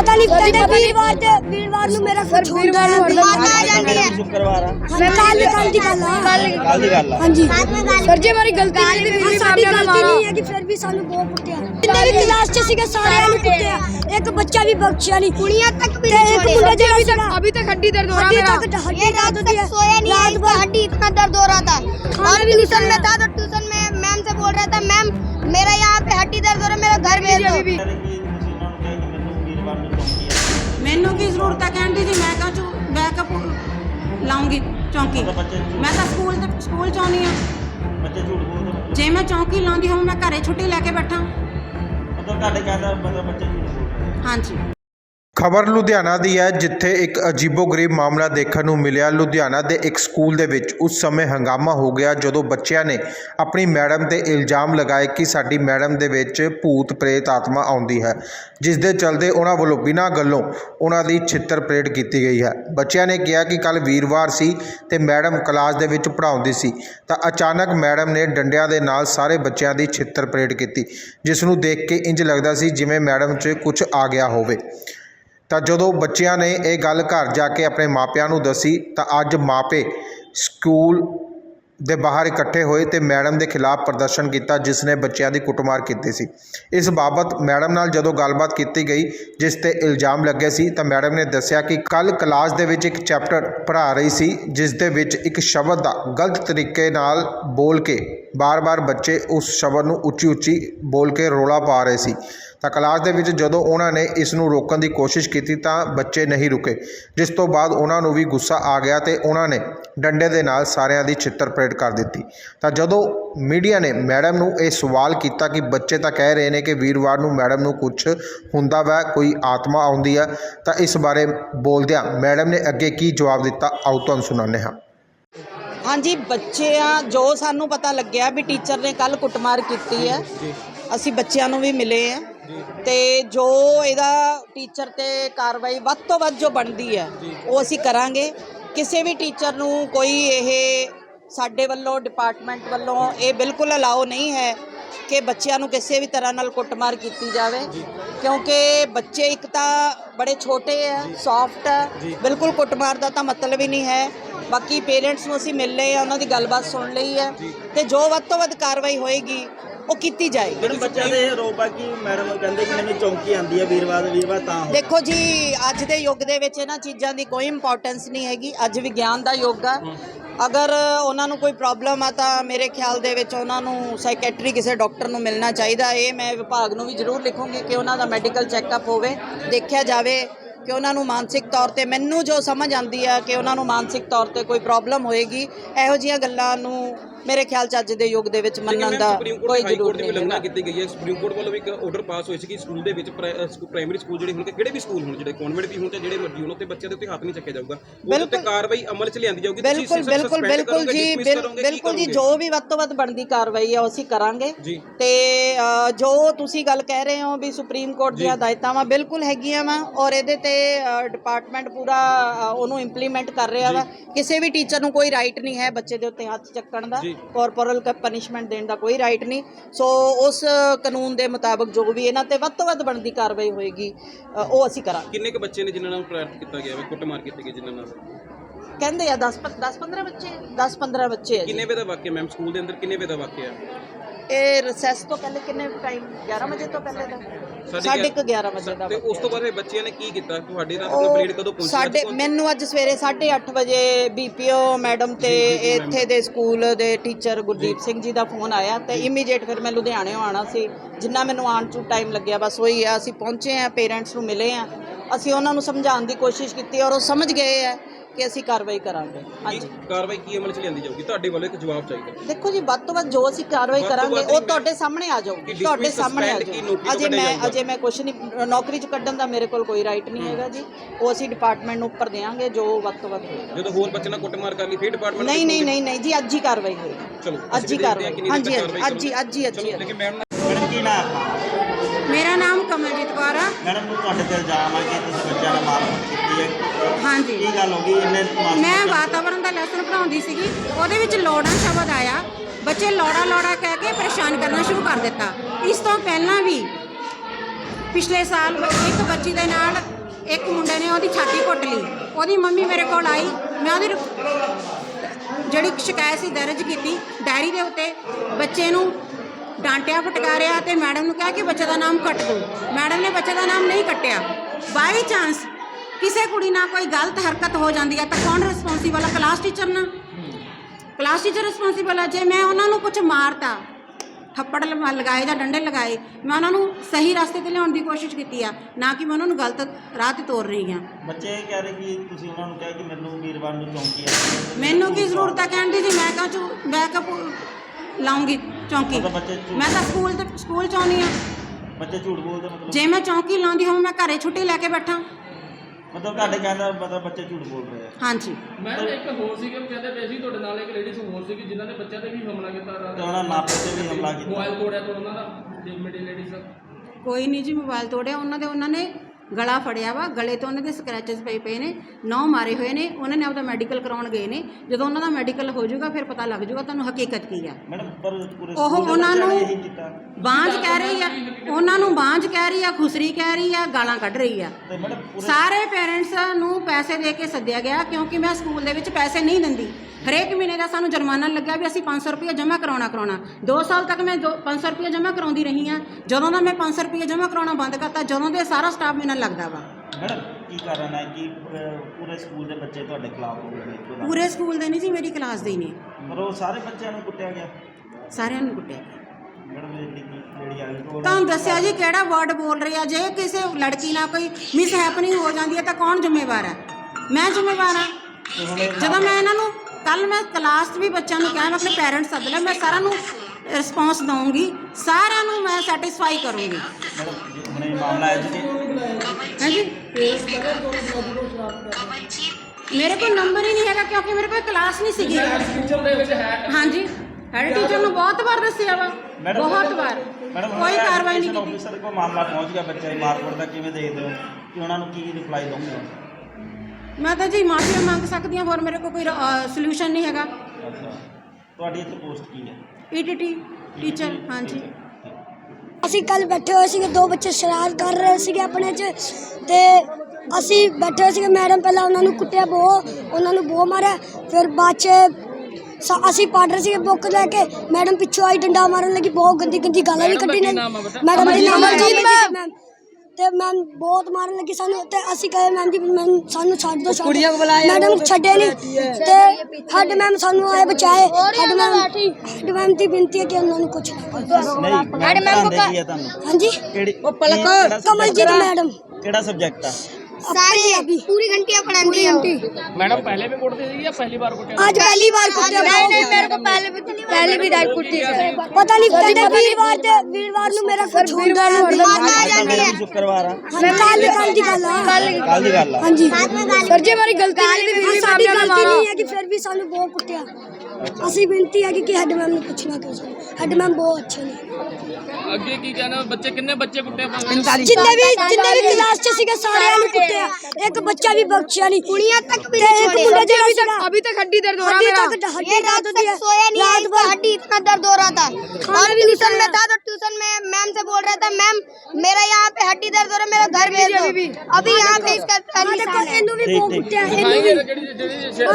ਪਤਾ ਨਹੀਂ ਕਹਿੰਦੇ ਵੀਰਵਾਰ ਤੇ ਵੀਰਵਾਰ ਨੂੰ ਮੇਰਾ ਕੁਝ ਹੁੰਦਾ ਹੈ ਆ ਜਾਂਦੀ ਹੈ ਸ਼ੁੱਕਰਵਾਰ ਆ ਕੱਲ ਕੱਲ ਦੀ ਗੱਲ ਆ ਕੱਲ ਦੀ ਗੱਲ ਆ ਹਾਂਜੀ ਸਰ ਜੀ ਹਮਾਰੀ ਗਲਤੀ ਨਹੀਂ थी ਹਾਂ, ਸਾਡੀ ਗਲਤੀ ਨਹੀਂ ਹੈ ਕਿ ਫਿਰ ਵੀ ਸਾਨੂੰ ਬਹੁਤ ਕੁੱਟਿਆ ਜਿੰਨੇ ਵੀ ਕਲਾਸ 'ਚ ਸੀਗੇ ਸਾਰਿਆਂ ਨੂੰ ਕੁੱਟਿਆ ਇੱਕ ਬੱਚਾ ਵੀ ਬਖਸ਼ਿਆ ਨਹੀਂ कुड़ियां तक भी ਤੇ नहीं ਇੱਕ छोड़ी ਮੁੰਡਾ ਜਿਹੜਾ ਸੀਗਾ अभी तक हड्डी दर्द हो रहा हड्डी है मेरा तक हड्डी ये रात दर्द तक दिया सोया नहीं है रात इसका भर हड्डी इतना दर्द हो रहा था और भी नहीं ट्यूशन में खाया। था तो ट्यूशन में मैम से बोल रहा था मैम मेरा यहाँ पे हड्डी दर्द हो रहा है मेरा घर भेज दो ਮੈਨੂੰ ਕੀ ਜ਼ਰੂਰਤ ਹੈ ਕਹਿਣ ਦੀ ਜੀ? ਮੈਂ ਕਹਾਂ ਚੋ ਬੈਕਅਪ ਲਾਉਂਗੀ ਚੌਂਕੀ? ਮੈਂ ਤਾਂ ਸਕੂਲ ਤੇ ਸਕੂਲ ਚ ਆਉਂਦੀ ਹਾਂ। ਬੱਚੇ ਝੂਠ ਬੋਲਦੇ ਜੇ ਮੈਂ ਚੌਂਕੀ ਲਾਉਂਦੀ ਹਾਂ ਮੈਂ ਘਰੇ ਛੁੱਟੀ ਲੈ ਕੇ ਬੈਠਾ। ਹਾਂਜੀ। ਖਬਰ ਲੁਧਿਆਣਾ ਦੀ ਹੈ, ਜਿੱਥੇ ਇੱਕ ਅਜੀਬੋ-ਗਰੀਬ ਮਾਮਲਾ ਦੇਖਣ ਨੂੰ ਮਿਲਿਆ। ਲੁਧਿਆਣਾ ਦੇ ਇੱਕ ਸਕੂਲ ਦੇ ਵਿੱਚ ਉਸ ਸਮੇਂ ਹੰਗਾਮਾ ਹੋ ਗਿਆ, ਜਦੋਂ ਬੱਚਿਆਂ ਨੇ ਆਪਣੀ ਮੈਡਮ ਤੇ ਇਲਜ਼ਾਮ ਲਗਾਏ ਕਿ ਸਾਡੀ ਮੈਡਮ ਦੇ ਵਿੱਚ ਭੂਤ ਪ੍ਰੇਤ ਆਤਮਾ ਆਉਂਦੀ ਹੈ, ਜਿਸ ਦੇ ਚਲਦੇ ਉਹਨਾਂ ਵੱਲੋਂ ਬਿਨਾਂ ਗੱਲੋਂ ਉਹਨਾਂ ਦੀ ਛਿੱਤਰ ਪਰੇਡ ਕੀਤੀ ਗਈ ਹੈ। ਬੱਚਿਆਂ ਨੇ ਕਿਹਾ ਕਿ ਕੱਲ ਵੀਰਵਾਰ ਸੀ ਤੇ ਮੈਡਮ ਕਲਾਸ ਦੇ ਵਿੱਚ ਪੜ੍ਹਾਉਂਦੀ ਸੀ, ਤਾਂ ਅਚਾਨਕ ਮੈਡਮ ਨੇ ਡੰਡਿਆਂ ਦੇ ਨਾਲ ਸਾਰੇ ਬੱਚਿਆਂ ਦੀ ਛਿੱਤਰ ਪਰੇਡ ਕੀਤੀ, ਜਿਸ ਨੂੰ ਦੇਖ ਕੇ ਇੰਜ ਲੱਗਦਾ ਸੀ ਜਿਵੇਂ ਮੈਡਮ 'ਚ ਕੁਝ ਆ ਗਿਆ ਹੋਵੇ। ਤਾਂ ਜਦੋਂ ਬੱਚਿਆਂ ਨੇ ਇਹ ਗੱਲ ਘਰ ਜਾ ਕੇ ਆਪਣੇ ਮਾਪਿਆਂ ਨੂੰ ਦੱਸੀ, ਤਾਂ ਅੱਜ ਮਾਪੇ ਸਕੂਲ ਦੇ ਬਾਹਰ ਇਕੱਠੇ ਹੋਏ ਤੇ ਮੈਡਮ ਦੇ ਖਿਲਾਫ ਪ੍ਰਦਰਸ਼ਨ ਕੀਤਾ, ਜਿਸ ਨੇ ਬੱਚਿਆਂ ਦੀ ਕੁੱਟਮਾਰ ਕੀਤੀ ਸੀ। ਇਸ ਬਾਬਤ ਮੈਡਮ ਨਾਲ ਜਦੋਂ ਗੱਲਬਾਤ ਕੀਤੀ ਗਈ, ਜਿਸ ਤੇ ਇਲਜ਼ਾਮ ਲੱਗੇ ਸੀ, ਤਾਂ ਮੈਡਮ ਨੇ ਦੱਸਿਆ ਕਿ ਕੱਲ ਕਲਾਸ ਦੇ ਵਿੱਚ ਇੱਕ ਚੈਪਟਰ ਪੜ੍ਹਾ ਰਹੀ ਸੀ, ਜਿਸ ਦੇ ਵਿੱਚ ਇੱਕ ਸ਼ਬਦ ਦਾ ਗਲਤ ਤਰੀਕੇ ਨਾਲ ਬੋਲ ਕੇ ਬਾਰ-ਬਾਰ ਬੱਚੇ ਉਸ ਸ਼ਬਦ ਨੂੰ ਉੱਚੀ-ਉੱਚੀ ਬੋਲ ਕੇ ਰੋਲਾ ਪਾ ਰਹੇ ਸੀ। ਤਾਂ ਕਲਾਸ ਦੇ ਵਿੱਚ ਜਦੋਂ ਉਹਨਾਂ ਨੇ ਇਸ ਨੂੰ ਰੋਕਣ ਦੀ ਕੋਸ਼ਿਸ਼ ਕੀਤੀ ਤਾਂ ਬੱਚੇ ਨਹੀਂ ਰੁਕੇ। ਜਿਸ ਤੋਂ ਬਾਅਦ ਉਹਨਾਂ ਨੂੰ ਵੀ ਗੁੱਸਾ ਆ ਗਿਆ ਤੇ ਉਹਨਾਂ ਨੇ ਡੰਡੇ ਦੇ ਨਾਲ ਸਾਰਿਆਂ ਦੀ ਛਿੱਤਰ ਪਰੇਡ ਕਰ ਦਿੱਤੀ। ਤਾਂ ਜਦੋਂ ਮੀਡੀਆ ਨੇ ਮੈਡਮ ਨੂੰ ਇਹ ਸਵਾਲ ਕੀਤਾ ਕਿ ਬੱਚੇ ਤਾਂ ਕਹਿ ਰਹੇ ਨੇ ਕਿ ਵੀਰਵਾਰ ਨੂੰ ਮੈਡਮ ਨੂੰ ਕੁਝ ਹੁੰਦਾ ਵਾ, ਕੋਈ ਆਤਮਾ ਆਉਂਦੀ ਆ, ਤਾਂ ਇਸ ਬਾਰੇ ਬੋਲਦਿਆਂ ਮੈਡਮ ਨੇ ਅੱਗੇ ਕੀ ਜਵਾਬ ਦਿੱਤਾ ਆਓ ਤੁਹਾਨੂੰ ਸੁਣਾਉਂਦੇ ਹਾਂ। ਹਾਂਜੀ ਬੱਚੇ ਆ ਜੋ ਸਾਨੂੰ ਪਤਾ ਲੱਗਿਆ ਵੀ ਟੀਚਰ ਨੇ ਕੱਲ ਕੁੱਟਮਾਰ ਕੀਤੀ ਹੈ ਅਸੀਂ ਬੱਚਿਆਂ ਨੂੰ ਵੀ ਮਿਲੇ ਆ ਤੇ ਜੋ ਇਹਦਾ ਟੀਚਰ ਤੇ ਕਾਰਵਾਈ ਵੱਧ ਤੋਂ ਵੱਧ ਜੋ ਬਣਦੀ ਹੈ ਉਹ ਅਸੀਂ ਕਰਾਂਗੇ। ਕਿਸੇ ਵੀ ਟੀਚਰ ਨੂੰ ਕੋਈ ਇਹ ਸਾਡੇ ਵੱਲੋਂ ਡਿਪਾਰਟਮੈਂਟ ਵੱਲੋਂ ਇਹ ਬਿਲਕੁਲ ਅਲਾਓ ਨਹੀਂ ਹੈ ਕਿ ਬੱਚਿਆਂ ਨੂੰ ਕਿਸੇ ਵੀ ਤਰ੍ਹਾਂ ਨਾਲ ਕੁੱਟਮਾਰ ਕੀਤੀ ਜਾਵੇ। ਕਿਉਂਕਿ ਬੱਚੇ ਇੱਕ ਤਾਂ ਬੜੇ ਛੋਟੇ ਆ ਸੌਫਟ ਆ। ਬਿਲਕੁਲ ਕੁੱਟਮਾਰ ਦਾ ਤਾਂ ਮਤਲਬ ਹੀ ਨਹੀਂ ਹੈ। ਬਾਕੀ ਪੇਰੈਂਟਸ ਨੂੰ ਅਸੀਂ ਮਿਲ ਲਏ ਆ ਉਹਨਾਂ ਦੀ ਗੱਲਬਾਤ ਸੁਣ ਲਈ ਹੈ ਤੇ ਜੋ ਵੱਧ ਤੋਂ ਵੱਧ ਕਾਰਵਾਈ ਹੋਏਗੀ ਉਹ ਕੀਤੀ ਜਾਏਗੀ। ਜਿਹੜੇ ਬੱਚਿਆਂ ਦੇ ਆਰੋਪ ਆ ਕਿ ਮੈਡਮ ਕਹਿੰਦੇ ਕਿ ਮੈਨੂੰ ਚੌਂਕੀ ਆਂਦੀ ਹੈ ਵੀਰਵਾਰ ਵੀਰਵਾਰ ਤਾਂ ਹੋ ਦੇਖੋ ਜੀ ਅੱਜ ਦੇ ਯੁੱਗ ਦੇ ਵਿੱਚ ਇਹਨਾਂ ਚੀਜ਼ਾਂ ਦੀ ਕੋਈ ਇੰਪੋਰਟੈਂਸ ਨਹੀਂ ਹੈਗੀ। ਅੱਜ ਵਿਗਿਆਨ ਦਾ ਯੁੱਗ ਆ। ਅਗਰ ਉਹਨਾਂ ਨੂੰ ਕੋਈ ਪ੍ਰੋਬਲਮ ਆ ਤਾਂ ਮੇਰੇ ਖਿਆਲ ਦੇ ਵਿੱਚ ਉਹਨਾਂ ਨੂੰ ਸਾਈਕੈਟਰੀ ਕਿਸੇ ਡਾਕਟਰ ਨੂੰ ਮਿਲਣਾ ਚਾਹੀਦਾ। ਇਹ ਮੈਂ ਵਿਭਾਗ ਨੂੰ ਵੀ ਜ਼ਰੂਰ ਲਿਖੂੰਗੀ ਕਿ ਉਹਨਾਂ ਦਾ ਮੈਡੀਕਲ ਚੈੱਕਅਪ ਹੋਵੇ, ਦੇਖਿਆ ਜਾਵੇ। ਕਿ ਉਹਨਾਂ ਨੂੰ ਮਾਨਸਿਕ ਤੌਰ ਤੇ ਮੈਨੂੰ ਜੋ ਸਮਝ ਆਂਦੀ ਆ ਕਿ ਉਹਨਾਂ ਨੂੰ ਮਾਨਸਿਕ ਤੌਰ ਤੇ ਕੋਈ ਪ੍ਰੋਬਲਮ ਹੋਏਗੀ ਇਹੋ ਜਿਹੀਆਂ ਗੱਲਾਂ ਨੂੰ ਮੇਰੇ ਖਿਆਲ ਚ ਅੱਜ ਦੇ ਯੁੱਗ ਦੇ ਵਿੱਚ ਮੰਨਣ ਦਾ ਕੋਈ ਜ਼ਰੂਰ ਨਹੀਂ ਹੈਗਾ। ਕੀਤੀ ਗਈ ਹੈ ਸੁਪਰੀਮ ਕੋਰਟ ਵੱਲੋਂ ਵੀ ਇੱਕ ਆਰਡਰ ਪਾਸ ਹੋਇਆ ਸੀ ਕਿ ਸਕੂਲ ਦੇ ਵਿੱਚ ਪ੍ਰਾਇਮਰੀ ਸਕੂਲ ਜਿਹੜੇ ਹੋਣਗੇ ਕਿਹੜੇ ਵੀ ਸਕੂਲ ਹੋਣ ਜਿਹੜੇ ਕਨਵੈਂਟ ਵੀ ਹੋਣ ਤੇ ਜਿਹੜੇ ਮਰਜ਼ੀ ਹੋਣ ਉੱਤੇ ਬੱਚਿਆਂ ਦੇ ਉੱਤੇ ਹੱਥ ਨਹੀਂ ਚੱਕਿਆ ਜਾਊਗਾ ਉਹਦੇ ਉੱਤੇ ਬਿਲਕੁਲ। ਕਾਰਵਾਈ ਅਮਲ 'ਚ ਲਿਆਂਦੀ ਜਾਊਗੀ ਬਿਲਕੁਲ ਬਿਲਕੁਲ ਬਿਲਕੁਲ ਜੀ ਬਿਲ- ਬਿਲਕੁਲ ਜੀ ਜੋ ਵੀ ਵੱਧ ਤੋਂ ਵੱਧ ਬਣਦੀ ਕਾਰਵਾਈ ਆ ਉਹ ਅਸੀਂ ਕਰਾਂਗੇ। ਤੇ ਜੋ ਤੁਸੀਂ ਗੱਲ ਕਹਿ ਰਹੇ ਹੋ ਵੀ ਸੁਪਰੀਮ ਕੋਰਟ ਦੀਆਂ ਹਦਾਇਤਾਂ ਵਾ ਬਿਲਕੁਲ ਹੈਗੀਆਂ ਵਾ ਔਰ ਇਹਦੇ ਤੇ ਡਿਪਾਰਟਮੈਂਟ ਪੂਰਾ ਉਹਨੂੰ ਇੰਪਲੀਮੈਂਟ ਕਰ ਰਿਹਾ ਵਾ। ਕਿਸੇ ਵੀ ਟੀਚਰ ਨੂੰ ਕੋਈ ਰਾਈਟ ਨਹੀਂ ਹੈ ਬੱਚੇ ਦੇ ਉੱਤੇ ਹੱਥ ਚੱਕਣ ਦਾ। ਕਾਰਪੋਰਲ ਪਨਿਸ਼ਮੈਂਟ ਦੇਣ ਦਾ ਕੋਈ ਰਾਈਟ ਨਹੀਂ। ਸੋ ਉਸ ਕਾਨੂੰਨ ਦੇ ਮੁਤਾਬਕ ਜੋ ਵੀ ਇਹਨਾਂ ਤੇ ਵੱਧ ਤੋਂ ਵੱਧ ਬਣਦੀ ਕਾਰਵਾਈ ਹੋਏਗੀ ਉਹ ਅਸੀਂ ਕਰਾਂਗੇ। ਕਿੰਨੇ ਕੁ ਬੱਚੇ ਨੇ ਜਿਨ੍ਹਾਂ ਨਾਲ ਪ੍ਰੈਰ ਕੀਤਾ ਗਿਆ ਹੈ ਕੁੱਟਮਾਰ ਕੀਤੀ ਗਈ ਜਿਨ੍ਹਾਂ ਨਾਲ? ਕਹਿੰਦੇ ਆ 10 10 15 ਬੱਚੇ? 10 15 ਬੱਚੇ ਆ ਕਿੰਨੇ ਵੇ ਦਾ ਵਾਕਿਆ ਮੈਮ ਸਕੂਲ ਦੇ ਅੰਦਰ ਕਿੰਨੇ ਵੇ ਦਾ ਵਾਕਿਆ? ਇਹ ਰਿਸੈਸ ਤੋਂ ਪਹਿਲੇ ਕਿੰਨੇ ਟਾਈਮ 11 ਵਜੇ ਤੋਂ ਪਹਿਲੇ ਦਾ? ਸਾਢੇ ਕੁ 11 ਵਜੇ ਦਾ ਤੇ ਉਸ ਤੋਂ ਬਾਅਦ ਇਹ ਬੱਚਿਆਂ ਨੇ ਕੀ ਕੀਤਾ? ਤੁਹਾਡੇ ਨਾਲ ਕੰਪਲੀਟ ਕਦੋਂ ਉਹ ਪਹੁੰਚੀ? ਸਾਡੇ ਮੈਨੂੰ ਅੱਜ ਸਵੇਰੇ 8:30 ਵਜੇ ਬੀਪੀਓ ਮੈਡਮ ਤੇ ਇੱਥੇ ਦੇ ਸਕੂਲ ਦੇ ਟੀਚਰ ਗੁਰਦੀਪ ਸਿੰਘ ਜੀ ਦਾ ਫੋਨ ਆਇਆ ਤੇ ਇਮੀਡੀਏਟ ਫਿਰ ਮੈਂ ਲੁਧਿਆਣਿਓਂ ਆਣਾ ਸੀ। ਜਿੰਨਾ ਮੈਨੂੰ ਆਉਣ ਚ ਟਾਈਮ ਲੱਗਿਆ ਬਸ ਉਹੀ ਆ ਅਸੀਂ ਪਹੁੰਚੇ ਆ ਪੇਰੈਂਟਸ ਨੂੰ ਮਿਲੇ ਆ। ਅਸੀਂ ਉਹਨਾਂ ਨੂੰ ਸਮਝਾਉਣ ਦੀ ਕੋਸ਼ਿਸ਼ ਕੀਤੀ ਔਰ ਉਹ ਸਮਝ ਗਏ ਆ। ਕਿ ਅਸੀਂ ਕਾਰਵਾਈ ਕਰਾਂਗੇ। ਹਾਂਜੀ। ਕਾਰਵਾਈ ਕੀ ਅਮਲ 'ਚ ਲਿਆਂਦੀ ਜਾਊਗੀ? ਤੁਹਾਡੇ ਵੱਲੋਂ ਇੱਕ ਜਵਾਬ ਚਾਹੀਦਾ। ਦੇਖੋ ਜੀ ਵੱਧ ਤੋਂ ਵੱਧ ਜੋ ਅਸੀਂ ਕਾਰਵਾਈ ਕਰਾਂਗੇ ਉਹ ਤੁਹਾਡੇ ਸਾਹਮਣੇ ਆ ਜਾਊਗੀ ਤੁਹਾਡੇ ਸਾਹਮਣੇ ਆ ਤੋਂ ਅਜੇ ਮੈਂ। ਅਜੇ ਮੈਂ ਕੁਝ ਨਹੀਂ ਨੌਕਰੀ ਚ ਕੱਢਣ ਦਾ ਮੇਰੇ ਕੋਲ ਕੋਈ ਰਾਈਟ ਨਹੀਂ ਹੈਗਾ ਜੀ। ਉਹ ਅਸੀਂ ਡਿਪਾਰਟਮੈਂਟ ਨੂੰ ਉੱਪਰ ਦੇਵਾਂਗੇ ਜੋ ਵੱਧ ਤੋਂ ਵੱਧ ਹੋਏਗਾ। ਜਦੋਂ ਹੋਰ ਬੱਚੇ ਨਾਲ ਕੁੱਟਮਾਰ ਕਰ ਲਈ ਫਿਰ ਡਿਪਾਰਟਮੈਂਟ ਨਹੀਂ ਨਹੀਂ ਨਹੀਂ ਨਹੀਂ ਜੀ ਅੱਜ ਹੀ ਕਾਰਵਾਈ ਹੋਏਗੀ। ਚਲੋ ਅੱਜ ਹੀ ਕਾਰਵਾਈ ਹਾਂਜੀ ਅੱਜ ਹੀ ਅੱਜ ਹੀ ਅੱਜ ਹੀ। ਲੇਕਿਨ ਮੈਡਮ ਕੀ ਨਾਮ ਹੈ? ਆਪਣਾ? ਮੇਰਾ ਨਾਮ ਕਮਲਜੀਤ ਕੌਰ ਆ। ਮੈਡਮ ਤੁਹਾਡੇ ਤੇ ਇਲਜ਼ਾਮ ਆ ਕਿ ਤੁਸੀਂ ਬੱਚਿਆਂ ਨਾਲ ਮਾਰਕੁੱਟ ਕੀਤੀ ਹੈ। ਹਾਂਜੀ। ਕੀ ਗੱਲ ਹੋ ਗਈ? ਇਹਨੇ ਮੈਂ ਵਾਤਾਵਰਣ ਦਾ ਲੈਸਨ ਪੜਾਉਂਦੀ ਸੀਗੀ। ਉਹਦੇ ਵਿੱਚ ਲੋੜਾ ਸ਼ਬਦ ਆਇਆ। ਬੱਚੇ ਲੋੜਾ ਲੋੜਾ ਕਹਿ ਕੇ ਪਰੇਸ਼ਾਨ ਕਰਨਾ ਸ਼ੁਰੂ ਕਰ ਦਿੱਤਾ। ਇਸ ਤੋਂ ਪਹਿਲਾਂ ਵੀ ਪਿਛਲੇ ਸਾਲ ਇੱਕ ਬੱਚੀ ਦੇ ਨਾਲ ਇੱਕ ਮੁੰਡੇ ਨੇ ਉਹਦੀ ਛਾਤੀ ਘੁੱਟ ਲਈ। ਉਹਦੀ ਮੰਮੀ ਮੇਰੇ ਕੋਲ ਆਈ। ਮੈਂ ਉਹਦੀ ਜਿਹੜੀ ਸ਼ਿਕਾਇਤ ਸੀ ਦਰਜ ਕੀਤੀ ਡਾਇਰੀ ਦੇ ਉੱਤੇ ਬੱਚੇ ਨੂੰ ਡਾਂਟਿਆ ਫਟਕਾਰਿਆ ਤੇ ਮੈਡਮ ਨੂੰ ਕਿਹਾ ਕਿ ਬੱਚੇ ਦਾ ਨਾਮ ਕੱਟ ਦਿਓ। ਮੈਡਮ ਨੇ ਬੱਚੇ ਦਾ ਨਾਮ ਨਹੀਂ ਕੱਟਿਆ। ਬਾਈ ਚਾਂਸ ਕਿਸੇ ਕੁੜੀ ਨਾਲ ਕੋਈ ਗਲਤ ਹਰਕਤ ਹੋ ਜਾਂਦੀ ਹੈ ਤਾਂ ਕੌਣ ਰਿਸਪੌਂਸੀਬਲ ਹੈ ਕਲਾਸ ਟੀਚਰ ਨਾ ਕਲਾਸ ਟੀਚਰ ਰਿਸਪੌਂਸੀਬਲ ਹੈ ਜੇ ਮੈਂ ਉਹਨਾਂ ਨੂੰ ਕੁਝ ਮਾਰਤਾ ਥੱਪੜ ਲਗਾਏ ਜਾਂ ਡੰਡੇ ਲਗਾਏ ਮੈਂ ਉਹਨਾਂ ਨੂੰ ਸਹੀ ਰਸਤੇ ਤੇ ਲਿਆਉਣ ਦੀ ਕੋਸ਼ਿਸ਼ ਕੀਤੀ ਆ ਨਾ ਕਿ ਮੈਂ ਉਹਨਾਂ ਨੂੰ ਗਲਤ ਰਾਹ ਤੇ ਤੋਰ ਰਹੀ ਹਾਂ ਬੱਚੇ ਇਹ ਕਹਿ ਰਹੇ ਕਿ ਤੁਸੀਂ ਉਹਨਾਂ ਨੂੰ ਕਿਹਾ ਕਿ ਮੈਨੂੰ ਵੀਰਵਾਰ ਨੂੰ ਚੌਂਕੀ ਆ। ਮੈਨੂੰ ਕੀ ਜ਼ਰੂਰਤ ਹੈ ਕਹਿਣ ਦੀ? ਜੀ ਮੈਂ ਕਹਾਂ ਚੂ ਬੈਕਅਪ ਲਾਉਂਗੀ ਚੌਂਕੀ। ਮਤਲਬ ਬੱਚੇ ਝੂਠ- ਮੈਂ ਤਾਂ ਸਕੂਲ ਤੇ ਸਕੂਲ ਚ ਆਉਂਦੀ ਆ ਬੱਚੇ ਝੂਠ ਬੋਲਦੇ ਮਤਲਬ ਜੇ ਮੈਂ ਚੌਂਕੀ ਲਾਉਂਦੀ ਹਾਂ ਮੈਂ ਘਰੇ ਛੁੱਟੀ ਲੈ ਕੇ ਬੈਠਾ। ਮਤਲਬ ਤੁਹਾਡੇ ਕਹਿੰਦਾ ਮਤਲਬ ਬੱਚੇ ਝੂਠ ਬੋਲ ਰਹੇ ਆ। ਹਾਂਜੀ। ਮੈਂ ਇੱਕ ਹੋਰ ਸੀਗੇ ਉਹ ਕਹਿੰਦੇ ਪਏ ਸੀ ਤੁਹਾਡੇ ਨਾਲ ਇੱਕ ਲੇਡੀਜ਼ ਹੋਰ ਸੀਗੀ ਜਿਨ੍ਹਾਂ ਨੇ ਬੱਚਿਆਂ ਤੇ ਵੀ ਹਮਲਾ ਕੀਤਾ ਰਾਤ ਤੇ ਉਹਨਾਂ ਮਾਪੇ ਤੇ ਵੀ ਹਮਲਾ ਕੀਤਾ। ਮੋਬਾਈਲ ਤੋੜਿਆ ਤੋਂ ਉਹਨਾਂ ਦਾ ਡਿਗਮਿਟੀ ਲੇਡੀਜ਼ ਕੋਈ ਨਹੀਂ ਜੀ ਮੋਬਾਈਲ ਤੋੜਿਆ ਉਹਨਾਂ ਦੇ ਉਹਨਾਂ ਨੇ ਗਲਾ ਫੜਿਆ ਵਾ ਗਲੇ ਤੋਂ ਉਹਨਾਂ ਦੇ ਸਕ੍ਰੈਚਸ ਪਏ ਪਏ ਨੇ ਨੌ ਮਾਰੇ ਹੋਏ ਨੇ ਉਹਨਾਂ ਨੇ ਆਪਦਾ ਮੈਡੀਕਲ ਕਰਾਉਣ ਗਏ ਨੇ ਜਦੋਂ ਉਹਨਾਂ ਦਾ ਮੈਡੀਕਲ ਹੋ ਜਾਊਗਾ ਫਿਰ ਪਤਾ ਲੱਗ ਜਾਊਗਾ ਤੁਹਾਨੂੰ ਹਕੀਕਤ ਕੀ ਆ। ਮੈਡਮ ਪਰ ਪੂਰੇ ਉਹ ਉਹਨਾਂ ਨੇ ਬਾਂਝ ਕਹਿ ਰਹੀ ਆ ਉਹਨਾਂ ਨੂੰ ਬਾਂਝ ਕਹਿ ਰਹੀ ਆ ਖੁਸਰੀ ਕਹਿ ਰਹੀ ਆ ਗਾਲਾਂ ਕੱਢ ਰਹੀ ਆ। ਤੇ ਮੈਡਮ ਪੂਰੇ ਸਾਰੇ ਪੇਰੈਂਟਸ ਨੂੰ ਪੈਸੇ ਦੇ ਕੇ ਸੱਦਿਆ ਗਿਆ ਕਿਉਂਕਿ ਮੈਂ ਸਕੂਲ ਦੇ ਵਿੱਚ ਪੈਸੇ ਨਹੀਂ ਦਿੰਦੀ। ਹਰੇਕ ਮਹੀਨੇ ਦਾ ਸਾਨੂੰ ਜੁਰਮਾਨਾ ਲੱਗਿਆ ਵੀ ਅਸੀਂ 500 ਰੁਪਏ ਜਮ੍ਹਾਂ ਕਰਾਉਣਾ ਕਰਾਉਣਾ। 2 ਸਾਲ ਤੱਕ ਮੈਂ ਦੋ- 500 ਰੁਪਏ ਜਮ੍ਹਾਂ ਕਰਾਉਂਦੀ ਰਹੀ ਆ। ਜਦੋਂ ਦਾ ਮੈਂ 500 ਰੁਪਏ ਜਮ੍ਹਾਂ ਕਰਾਉਣਾ ਬੰਦ ਕਰਤਾ ਜਦੋਂ ਦੇ ਸਾਰਾ ਸਟਾਫ ਮੇਰੇ ਨਾਲ ਲੱਗਦਾ ਵਾ। ਮੈਡਮ ਕੀ ਕਾਰਨ ਹੈ ਕਿ ਅਹ, ਪੂਰੇ ਸਕੂਲ ਦੇ ਬੱਚੇ ਤੁਹਾਡੇ ਖਿਲਾਫ ਹੋ ਗਏ ਇੱਕੋ ਦਮ? ਪੂਰੇ ਸਕੂਲ ਦੇ ਨਹੀਂ ਜੀ ਮੇਰੀ ਕਲਾਸ ਦੇ ਹੀ ਨੇ। ਪਰ ਉਹ ਸਾਰੇ ਬੱਚਿਆਂ ਨੂੰ ਕੁੱਟਿਆ ਗਿਆ? ਸਾਰਿਆਂ ਨੂੰ ਕੁੱਟਿਆ ਮੈਡਮ ਜਿਹੜੀ ਜਿਹੜੀ ਆਈ ਉਹ ਤੁਹਾਨੂੰ ਦੱਸਿਆ ਜੀ ਕਿਹੜਾ ਵਰਡ ਬੋਲ ਰਹੀ ਜੇ ਕਿਸੇ ਲੜਕੀ ਨਾਲ ਕੋਈ ਮਿਸ ਹੈਪਨਿੰਗ ਹੋ ਜਾਂਦੀ ਹੈ ਤਾਂ ਕੌਣ ਜ਼ਿੰਮੇਵਾਰ ਹੈ? ਮੈਂ ਜ਼ਿੰਮੇਵਾਰ ਹਾਂ। ਜਦੋਂ ਮੈਂ ਇਹਨਾਂ ਨੂੰ ਕੱਲ ਮੈਂ ਕਲਾਸ 'ਚ ਵੀ ਬੱਚਿਆਂ ਨੂੰ ਕਿਹਾ ਮੈਂ ਆਪਣੇ ਪੈਰੈਂਟਸ ਸੱਦ ਲਿਆ ਮੈਂ ਸਾਰਿਆਂ ਨੂੰ ਰਿਸਪੌਂਸ ਦਵਾਂਗੀ ਸਾਰਿਆਂ ਨੂੰ ਮੈਂ ਸੈਟੀਸਫਾਈ ਕਰੂੰਗੀ। ਮੈਡਮ ਜੀ, ਹੁਣ ਮੇਰੇ ਕੋਲ ਨੰਬਰ ਹੀ ਨਹੀਂ ਹੈਗਾ ਕਿਉਂਕਿ ਮੇਰੇ ਕੋਲ ਕਲਾਸ ਨਹੀਂ ਸੀਗੀ ਟੀਚਰ ਦੇ ਵਿੱਚ ਹੈ ਹਾਂਜੀ ਹੈਡ ਟੀਚਰ ਨੂੰ ਬਹੁਤ ਵਾਰ ਦੱਸਿਆ ਵਾ ਬਹੁਤ ਵਾਰ ਕੋਈ ਕਾਰਵਾਈ ਨਹੀਂ ਕੀਤੀ ਆਫੀਸਰ ਕੋਲ ਮਾਮਲਾ ਪਹੁੰਚ ਗਿਆ ਬੱਚੇ ਮਾਰਕੁੱਟ ਦਾ ਕਿਵੇਂ ਦੇਖਦੇ ਹੋ ਕਿ ਉਹਨਾਂ ਨੂੰ ਕੀ ਰਿਪਲਾਈ ਦੋਗੇ ਮੈਂ ਤਾਂ ਜੀ ਮਾਫੀ ਮੰਗ ਸਕਦੀ ਹਾਂ ਹੋਰ ਮੇਰੇ ਕੋਲ ਕੋਈ ਸੋਲੂਸ਼ਨ ਨਹੀਂ ਹੈਗਾ ਤੁਹਾਡੀ ਇੱਥੇ ਪੋਸਟ ਕੀ ਹੈ? ਈਟੀਟੀ ਟੀਚਰ ਹਾਂਜੀ ਅਸੀਂ ਕੱਲ ਬੈਠੇ ਹੋਏ ਸੀਗੇ ਦੋ ਬੱਚੇ ਸ਼ਰਾਰਤ ਕਰ ਰਹੇ ਸੀਗੇ ਆਪਣੇ 'ਚ ਤੇ ਅਸੀਂ ਬੈਠੇ ਹੋਏ ਸੀਗੇ ਮੈਡਮ ਪਹਿਲਾਂ ਉਹਨਾਂ ਨੂੰ ਕੁੱਟਿਆ ਬੋ ਉਹਨਾਂ ਨੂੰ ਬੋ ਮਾਰਿਆ ਫਿਰ ਬਾਅਦ 'ਚ ਸ- ਅਸੀਂ ਰਹੇ ਸੀਗੇ ਬੁੱਕ ਲੈ ਕੇ ਮੈਡਮ ਪਿੱਛੋਂ ਆਈ ਡੰਡਾ ਮਾਰਨ ਲੱਗੀ ਬਹੁਤ ਗੰਦੀ ਗੰਦੀ ਗਾਲਾਂ ਵੀ ਕੱਢੀ ਨੇ। ਮੈਡਮ ਦਾ ਨਾਮ ਅਮਰਜੀਤ ਮੈਮ ਤੇ ਮੈਮ ਬਹੁਤ ਮਾਰਨ ਲੱਗੀ ਸਾਨੂੰ ਤੇ ਅਸੀਂ ਕਹੇ ਮੈਮ ਜੀ ਮੈਮ ਸਾਨੂੰ ਛੱਡ ਦਿਓ ਕੁੜੀਆਂ ਬੁਲਾਇਆ ਮੈਡਮ ਛੱਡੇ ਨਹੀਂ ਤੇ ਹੈਡ ਮੈਮ ਸਾਨੂੰ ਆਏ ਬਚਾਏ। ਹੈਡ ਮੈਮ ਹੈਡ ਮੈਮ ਦੀ ਬੇਨਤੀ ਹੈ ਕਿ ਉਹਨਾਂ ਨੂੰ ਕੁਝ ਨਾ। ਨਹੀਂ ਮੈਡਮ ਪੜ੍ਹਾਉਂਦੇ ਕੀ ਹੈ ਤੁਹਾਨੂੰ। ਹਾਂਜੀ। ਕਿਹੜੀ ਉਹ ਪਲਕ। ਕਮਲਜੀਤ ਮੈਡਮ ਕਿਹੜਾ ਸਬਜੈਕਟ ਆ? सारी पूरी घंटियां पढ़ाती है ਮੈਡਮ ਪਹਿਲੇ ਵੀ ਕੁੱਟਦੇ ਸੀ ਜਾਂ ਪਹਿਲੀ ਵਾਰ ਕੁੱਟਿਆ आज पहली बार कुत्ते नहीं नहीं मेरे को पहले भी पहले भी डांट कुटी है पता नहीं कहते वीरवार ते वीरवार ਨੂੰ ਮੇਰਾ ਕੁਝ ਹੁੰਦਾ ਹੈ माता ਅੱਜ ਤਾਂ जानी ਮੇਰਾ है ਵੀ ਸ਼ੁੱਕਰਵਾਰ ਆ ਹਾਂ ਕੱਲ ਕੱਲ ਦੀ ਗੱਲ ਆ ਕੱਲ ਦੀ ਗੱਲ ਆ ਹਾਂਜੀ सर जी हमारी गलती नहीं ਹਾਂ, ਸਾਡੀ ਗਲਤੀ ਨਹੀਂ ਹੈ ਕਿ ਫਿਰ ਵੀ ਸਾਨੂੰ ਬਹੁਤ ਕੁੱਟਿਆ ਅਸੀਂ ਬੇਨਤੀ ਹੈ ਕਿ ਕਿ ਹੈਡ ਮੈਮ ਨੂੰ ਪੁੱਛਣਾ ਕਿਉਂ ਸਾਨੂੰ ਹੈਡ ਮੈਮ ਬਹੁਤ ਅੱਛੇ ਨੇ ਅੱਗੇ ਕੀ ਕਹਿਣਾ ਬੱਚੇ ਕਿੰਨੇ ਬੱਚੇ ਕੁੱਟੇ ਪਾਉਂਦੇ ਜਿੰਨੇ ਵੀ ਜਿੰਨੇ ਵੀ ਕਲਾਸ 'ਚ ਸੀਗੇ ਸਾਰਿਆਂ ਨੂੰ ਕੁੱਟਿਆ ਇੱਕ ਬੱਚਾ ਵੀ ਬਖਸ਼ਿਆ ਨਹੀਂ कुड़ियां तक भी ਤੇ नहीं ਇੱਕ छोड़े ਮੁੰਡਾ ਜਿਹੜਾ ਸੀਗਾ अभी तक हड्डी दर्द हो रहा हड्डी है तक मेरा हड्डी ये दर्द रात होती है। तक सोया नहीं है रात इसका भर- हड्डी इतना दर्द हो रहा था और भी नहीं ट्यूशन में खाया। था तो ट्यूशन में मैम से बोल रहा था मैम मेरा यहाँ पे हड्डी दर्द हो रहा है मेरा घर भेज दो अभी यहाँ पे इसका ਹਾਂ ਦੇਖੋ निशान है ਇਹਨੂੰ ਵੀ ਬਹੁਤ ठीक, ਕੁੱਟਿਆ ਇਹਨੂੰ ਵੀ ਜਿਹੜੀ ਜਿਹੜੀ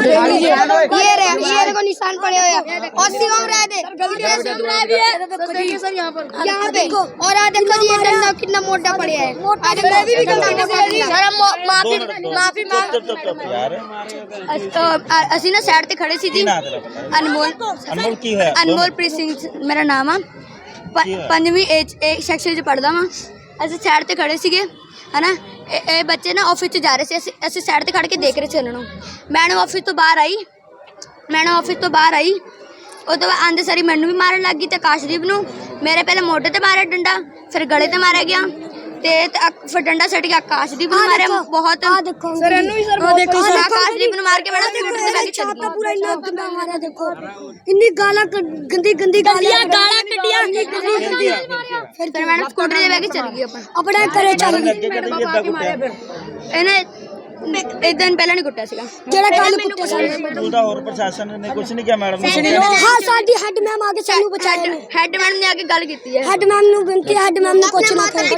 ये रहे ये देखो निशान पड़े हुए हैं और शिवम रह दे शिवम रह भी है सर यहाँ ਆ ਦੇਖੋ ਔਰ ਆ ਦੇਖੋ ਜੀ ਇਹ ਡੰਡਾ ਕਿੰਨਾ ਮੋਟਾ ਪੜਿਆ ਹੈ ਮੋਟਾ ਡੰਡਾ ਵੀ ਗਲਤੀ ਨਾਲ ਜੀ ਸਰ ਮਾਫੀ ਮਾਫੀ ਯਾਰ ਮੰਗ ਅਸੀਂ ਨਾ ਸਾਈਡ ਤੇ ਖੜੇ ਸੀ ਜੀ ਅਨਮੋਲ ਅਨਮੋਲ ਕੀ ਹੋਇਆ ਅਨਮੋਲਪ੍ਰੀਤ ਸਿੰਘ ਮੇਰਾ ਨਾਮ ਆ ਪੰਜਵੀਂ ਏਜ ਇੱਕ ਸੈਕਸ਼ਨ 'ਚ ਪੜਦਾ ਵਾਂ ਅਸੀਂ ਸਾਈਡ ਤੇ ਖੜੇ ਸੀਗੇ ਹਨਾ ਇਹ- ਇਹ ਬੱਚੇ ਨਾ ਆਫਿਸ 'ਚ ਜਾ ਰਹੇ ਸੀ ਅਸੀਂ ਅਸੀਂ ਸਾਈਡ ਤੇ ਖੜ ਕੇ ਦੇਖ ਰਹੇ ਸੀ ਉਹਨਾਂ ਨੂੰ ਮੈਡਮ ਆਫਿਸ ਤੋਂ ਬਾਹਰ ਆਈ ਮੈਡਮ ਆਫਿਸ ਤੋਂ ਬਾਹਰ ਆਈ ਉਹ ਤੋਂ ਬਾਅਦ ਆਂਦੇ ਸਾਰੀ ਮੈਨੂੰ ਵੀ ਮਾਰਨ ਲੱਗੀ ਤੇ ਕਾਸ਼ਦੀਪ ਨੂੰ ਮੇਰੇ ਪਹਿਲੇ ਮੋਢੇ ਤੇ ਮਾਰਿਆ ਡੰਡਾ ਫਿਰ ਗਲੇ ਤੇ ਮਾਰਿਆ ਗਿਆ ਤੇ ਤੇ ਅਕ- ਫਿਰ ਡੰਡਾ ਸੱਟ ਕੇ ਆਕਾਸ਼ਦੀਪ ਨੂੰ ਮਾਰਿਆ ਬਹੁਤ। ਆ ਦੇਖੋ ਸਰ ਇਹਨੂੰ ਵੀ ਸਰ ਦੇਖੋ ਸਰ ਆਕਾਸ਼ਦੀਪ ਨੂੰ ਮਾਰ ਕੇ ਸਕੂਟਰ ਤੇ ਲੈ ਇਹਦਾ ਕੇ ਚਲੀ ਛਾਤਾ ਪੂਰਾ ਇੰਨਾ ਗੰਦਾ ਮਾਰਿਆ ਦੇਖੋ। ਇੰਨੀ ਗਾਲਾਂ ਕੱਢ- ਗੰਦੀ ਗੰਦੀ ਗਾਲਾਂ ਗਾਲਾਂ ਕੱਢੀਆਂ ਗੰਦੀ ਗੰਦੀ ਫਿਰ ਫਿਰ ਮੈਡਮ ਸਕੂਟਰ ਤੇ ਬਹਿ ਕੇ ਚਲੀ ਗਈ ਆਪਾਂ। ਆਪਣੇ ਘਰੇ ਚੱਲ ਗਈ। ਵੀ ਇਦਾਂ ਪਹਿਲਾਂ ਨਹੀਂ ਕੁੱਟਿਆ ਸੀਗਾ। ਜਿਹੜਾ ਕੱਲ ਕੁੱਟਿਆ ਸਾਨੂੰ ਸਕੂਲ ਦਾ ਹੋਰ ਪ੍ਰਸ਼ਾਸਨ ਨੇ ਕੁਝ ਨਹੀਂ ਕਿਹਾ ਮੈਡਮ ਨੂੰ। ਹਾਂ ਸਾਡੀ ਹੈਡ ਮੈਮ ਆ ਕੇ ਸਾਨੂੰ ਬਚਾਇਆ ਨੇ ਹੈਡ ਮੈਡਮ ਨੇ ਆ ਕੇ ਗੱਲ ਕੀਤੀ ਹੈ। ਹੈਡ ਮੈਮ ਨੂੰ ਬੇਨਤੀ ਹੈਡ ਮੈਮ ਨੂੰ ਕੁਛ ਨਾ ਕਰੋ